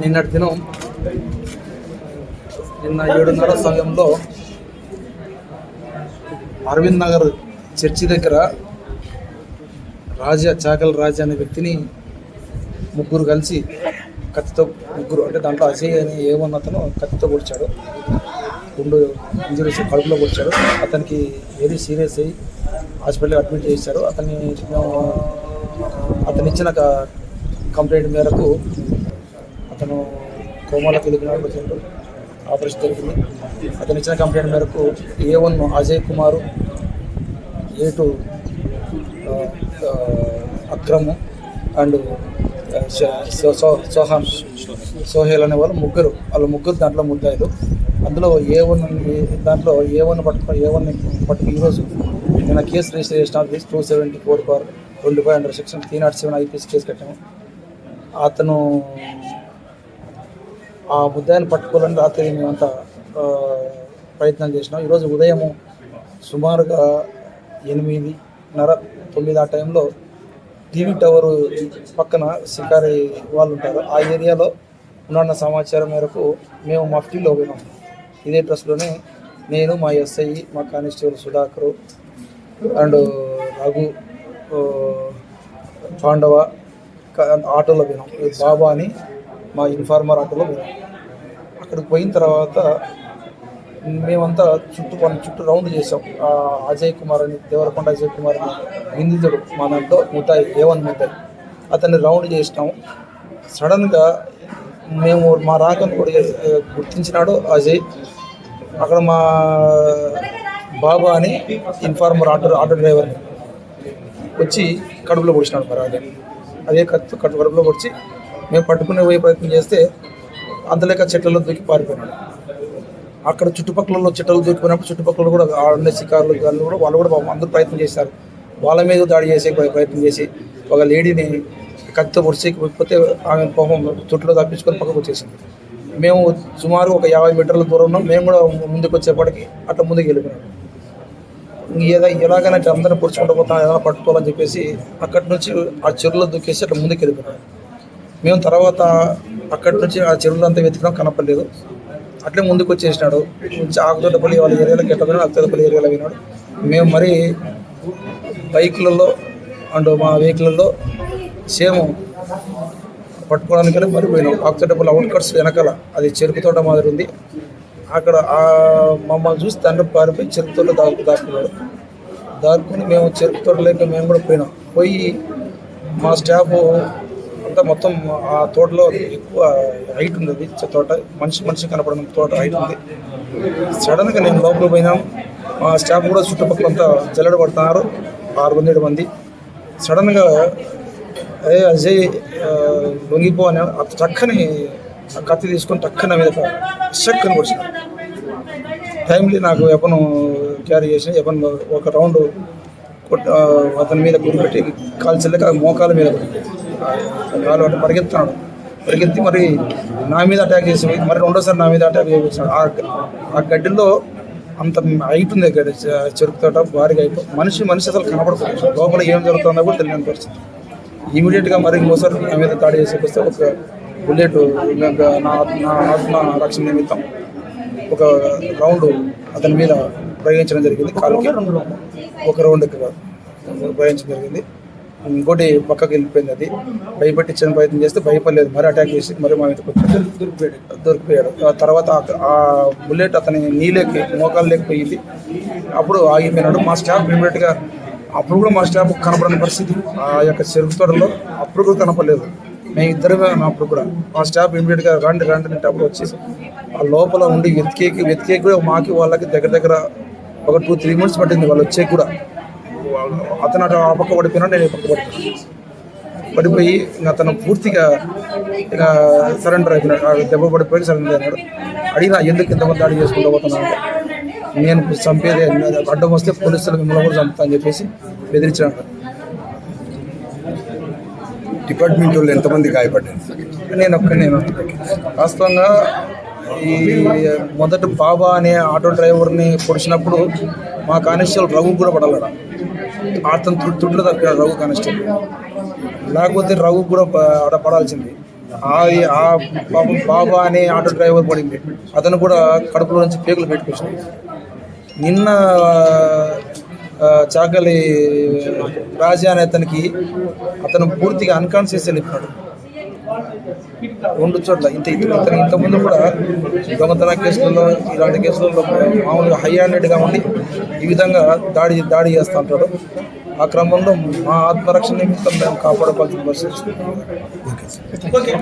నిన్నటి దినం నిన్న ఏడున్నర సమయంలో అరవింద్ నగర్ చర్చి దగ్గర రాజా చాకల్ రాజా అనే వ్యక్తిని ముగ్గురు కలిసి కత్తితో ముగ్గురు అంటే దాంట్లో అజయ్ అని ఏమన్న అతను కత్తితో పొడిచాడు. గుండు ఇంజరీస్ కడుపులో పొడిచాడు. అతనికి వెరీ సీరియస్ అయ్యి హాస్పిటల్కి అడ్మిట్ చేశారు. అతన్ని మేము అతను ఇచ్చిన కంప్లైంట్ మేరకు అతను కోమాలకు వెళ్ళినాడు పేషెంట్ ఆపరేషన్ జరిగింది. అతను ఇచ్చిన కంప్లైంట్ మేరకు A one Ajay Kumar A two Akram and Sohan Sohail అనే వాళ్ళు ముగ్గురు వాళ్ళు ముగ్గురు దాంట్లో ముద్దాయిలు. అందులో ఏ వన్ దాంట్లో ఏ వన్ పట్టుకుని ఏ వన్ పట్టుకుని ఈరోజు నేను కేసు రిజిస్టర్ చేసిన టూ సెవెంటీ ఫోర్ ఫోర్ రెండు five under section three not seven IPS case కట్టాము. అతను ఆ ముద్దాయిని పట్టుకోవాలని రాత్రి మేమంతా ప్రయత్నం చేసినాం. ఈరోజు ఉదయము సుమారుగా ఎనిమిదిన్నర తొమ్మిది ఆ టైంలో టీవీ టవర్ పక్కన షికారి వాళ్ళు ఉంటారు. ఆ ఏరియాలో ఉన్న సమాచారం మేరకు మేము మా ఫీల్డ్లో పోయినాం. ఇదే డ్రెస్లోనే నేను మా ఎస్ఐ మా కానిస్టేబుల్ సుధాకరు అండ్ రఘు పాండవ ఆటోలో పోయినాం బాబా అని మా ఇన్ఫార్మర్ ఆటోలో పోయినాం అక్కడికి పోయిన తర్వాత మేమంతా చుట్టూ మన చుట్టూ రౌండ్ చేసాం ఆ అజయ్ కుమార్ అని దేవరకొండ అజయ్ కుమార్ అని నిందితుడు మా దాంట్లో ముతాయి ఏవన్ ముతాయి అతన్ని రౌండ్ చేసినాం. సడన్గా మేము మా రాకను కూడా గుర్తించినాడు అజయ్. అక్కడ మా బాబా అని ఇన్ఫార్మర్ ఆటో ఆటో డ్రైవర్ని వచ్చి కడుపులో పొడిచినాడు మరి అదే అదే కత్తి కడుపు కడుపులో పొడిచి మేము పట్టుకునే పోయే ప్రయత్నం చేస్తే అంతలేక చెట్లలో దూకి పారిపోయినాడు. అక్కడ చుట్టుపక్కల చెట్లు దూకిపోయినప్పుడు చుట్టుపక్కల కూడా ఆడనే శికారులు వాళ్ళు కూడా వాళ్ళు కూడా అందరూ ప్రయత్నం చేశారు. వాళ్ళ మీద దాడి చేసే ప్రయత్నం చేసి ఒక లేడీని కత్తితో పొడిచేకపోతే ఆమె పాపం చుట్టులో తప్పించుకొని పక్కకు వచ్చేసింది. మేము సుమారు ఒక యాభై మీటర్ల దూరం ఉన్నాం మేము కూడా ముందుకు వచ్చేప్పటికి అట్లా ముందుకు వెళ్ళిపోయినాం. ఏదో ఎలాగైనా ఇట్లా అందరిని పొడుచుకుంటూ పోతాం ఏదైనా పట్టుకోవాలని చెప్పేసి అక్కడి నుంచి ఆ చెరువులో దూకేసి అట్లా ముందుకు వెళ్ళిపోయినాం మేము తర్వాత అక్కడి నుంచి ఆ చెరువులో అంతా వెతికినాం కనపడలేదు. అట్లే ముందుకు వచ్చేసినాడు ఆకుతోటపల్లి వాళ్ళ ఏరియాలోకి ఎట్లా ఆకుతోటపల్లి ఏరియాలో విన్నాడు మేము మరి బైకులలో అండ్ మా వెహికల్లో సేమ్ పట్టుకోవడానికి మరి పోయినాం. ఆకుతోటపల్లి అవుట్ కట్స్ వెనకాల అది చెరుకు తోట మాదిరి ఉంది. అక్కడ మమ్మల్ని చూసి తండ్రి పారిపోయి చెరుకు దాకు దాక్కున్నాడు. దాక్కుని మేము చెరుకు తోటలోకి మేము కూడా పోయినాం. పోయి మా స్టాఫ్ అంతా మొత్తం ఆ తోటలో ఎక్కువ హైట్ ఉంది తోట మనిషి మనిషి కనపడిన తోట హైట్ ఉంది. సడన్గా నేను లోపల పోయినాం. మా స్టాఫ్ కూడా చుట్టుపక్కల అంతా జల్లడ పడుతున్నారు. ఆరు మంది. ఏడు మంది సడన్గా అదే అజయ్ లొంగిపో అని చక్కని ఆ కత్తి తీసుకొని టక్కన మీద షక్ అని టైంలీ నాకు వెపన్ క్యారీ చేసిన వెపన్ ఒక రౌండ్ అతని మీద గురిపెట్టి కాలు చెల్లక మోకాల మీద కాలు అంటే పరిగెత్తున్నాడు. పరిగెత్తి మరి నా మీద అటాక్ చేసి మరి రెండోసారి నా మీద అటాక్ చేయించాడు ఆ ఆ గడ్డిలో అంత హైట్ ఉంది గడ్డి చెరుకు తోట భారీగా హైట్ మనిషి మనిషి అసలు కనపడదు లోపల ఏం జరుగుతుందో కూడా తెలియని పరిస్థితి. ఇమీడియట్గా మరి ఇంకోసారి నా మీద దాడి చేసి వస్తే ఒక బుల్లెట్ నా నా ఆత్మ రక్షణ నిమిత్తం ఒక రౌండ్ అతని మీద ప్రయోగించడం జరిగింది కాలుకి. ఒక రౌండ్ ప్రయోగించడం జరిగింది. ఇంకోటి పక్కకి వెళ్ళిపోయింది అది. భయపెట్టించిన ప్రయత్నం చేస్తే భయపడలేదు. మరి అటాక్ చేసి మరి మా మీదకి దొరికిపోయాడు దొరికిపోయాడు. ఆ తర్వాత ఆ- ఆ బుల్లెట్ అతని నీళ్ళకి మోకాలు లేకపోయింది అప్పుడు ఆగిపోయినాడు. మా స్టాఫ్ ఇమీడియట్గా అప్పుడు కూడా మా స్టాఫ్ కనపడని పరిస్థితి. ఆ యొక్క చెరుకు తోటలో అప్పుడు కూడా కనపడలేదు. మేము ఇద్దరు అప్పుడు కూడా. మా స్టాఫ్ ఇమీడియట్గా రండి రండి అంటే అప్పుడు వచ్చేసి ఆ లోపల ఉండి వెతికేకి వెతికేకి కూడా మాకి వాళ్ళకి దగ్గర దగ్గర ఒక టూ త్రీ మంత్స్ పట్టింది వాళ్ళు వచ్చే కూడా. వాళ్ళు- అతను అటు ఆ పక్క పడిపోయినా నేను పక్క పడిపోయాను. పడిపోయి ఇంకా అతను పూర్తిగా ఇక సరెండర్ అయిపోయినాడు దెబ్బ పడిపోయి సరెండర్ అయినాడు. అడిగినా ఎందుకు ఇంతమంది దాడి చేసుకుంటూ పోతున్నాను నేను చంపేది అడ్డం వస్తే పోలీసులు మిమ్మల్ని కూడా చంపుతా అని చెప్పేసి బెదిరించాడు డిపార్ట్మెంట్ వాళ్ళు ఎంతమంది గాయపడ్డారు? నేను ఒక్క నేను వాస్తవంగా ఈ మొదట బాబా అనే ఆటో డ్రైవర్ని పొడిచినప్పుడు మా కానిస్టేబుల్ రఘు కూడా పడాలట అతను తుడ్లు తప్పాడు రఘు కానిస్టేబుల్. లేకపోతే రఘు కూడా ఆడ పడాల్సింది. ఆ ఆ పాపం బాబా అనే ఆటో డ్రైవర్ పడింది. అతను కూడా కడుపులో నుంచి పేగులు పెట్టుకొచ్చింది నిన్న చాకలి రాజా అనే అతనికి అతను పూర్తిగా అన్కాన్షియస్ వెళ్ళిపోయాడు రెండు చోట్ల ఇంత ఇతను ఇంతకుముందు కూడా దొంగతన కేసులలో ఇలాంటి కేసులలో మామూలుగా హై హ్యాండెడ్గా ఉండి ఈ విధంగా దాడి దాడి చేస్తూ ఉంటాడు. ఆ క్రమంలో మా ఆత్మరక్షణ నిమిత్తం మేము కాపాడుకోవాల్సిన పరిస్థితి